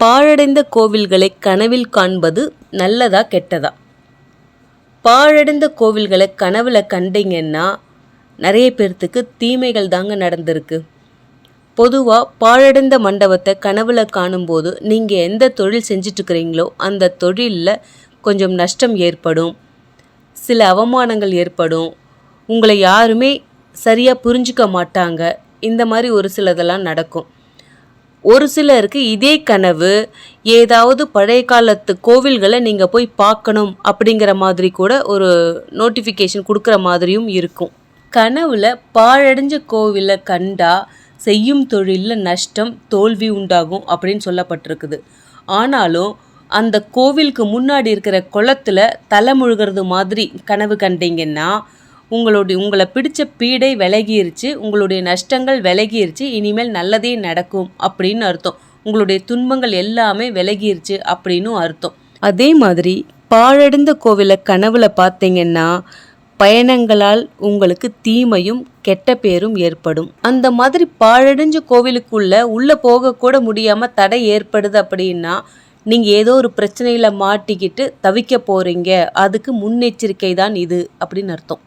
பாழடைந்த கோவில்களை கனவில் காண்பது நல்லதா கெட்டதா? பாழடைந்த கோவில்களை கனவில் கண்டீங்கன்னா நிறைய பேர்த்துக்கு தீமைகள் தாங்க நடந்திருக்கு. பொதுவாக பாழடைந்த மண்டபத்தை கனவில் காணும்போது நீங்கள் எந்த தொழில் செஞ்சிட்ருக்கிறீங்களோ அந்த தொழிலில் கொஞ்சம் நஷ்டம் ஏற்படும். சில அவமானங்கள் ஏற்படும். உங்களை யாருமே சரியாக புரிஞ்சுக்க மாட்டாங்க. இந்த மாதிரி ஒரு சிலதெல்லாம் நடக்கும். ஒரு சிலருக்கு இதே கனவு ஏதாவது பழைய காலத்து கோவில்களை நீங்கள் போய் பார்க்கணும் அப்படிங்கிற மாதிரி கூட ஒரு நோட்டிஃபிகேஷன் கொடுக்குற மாதிரியும் இருக்கும். கனவுல பாழடைஞ்ச கோவிலை கண்டா செய்யும் தொழிலில் நஷ்டம் தோல்வி உண்டாகும் அப்படின்னு சொல்லப்பட்டிருக்குது. ஆனாலும் அந்த கோவிலுக்கு முன்னாடி இருக்கிற குளத்தில் தலை முழுகிறது மாதிரி கனவு கண்டீங்கன்னா உங்களுடைய உங்களை பிடிச்ச பீடை விலகிருச்சு உங்களுடைய நஷ்டங்கள் விலகிருச்சு இனிமேல் நல்லதே நடக்கும் அப்படின்னு அர்த்தம். உங்களுடைய துன்பங்கள் எல்லாமே விலகிருச்சு அப்படின்னும் அர்த்தம். அதே மாதிரி பாழடைந்த கோவிலை கனவுல பார்த்தீங்கன்னா பயணங்களால் உங்களுக்கு தீமையும் கெட்ட பேரும் ஏற்படும். அந்த மாதிரி பாழடைஞ்ச கோவிலுக்குள்ள உள்ள போகக்கூட முடியாமல் முடியாம தடை ஏற்படுது அப்படின்னா நீங்க ஏதோ ஒரு பிரச்சனையில மாட்டிக்கிட்டு தவிக்க போறீங்க. அதுக்கு முன்னெச்சரிக்கை தான் இது அப்படின்னு அர்த்தம்.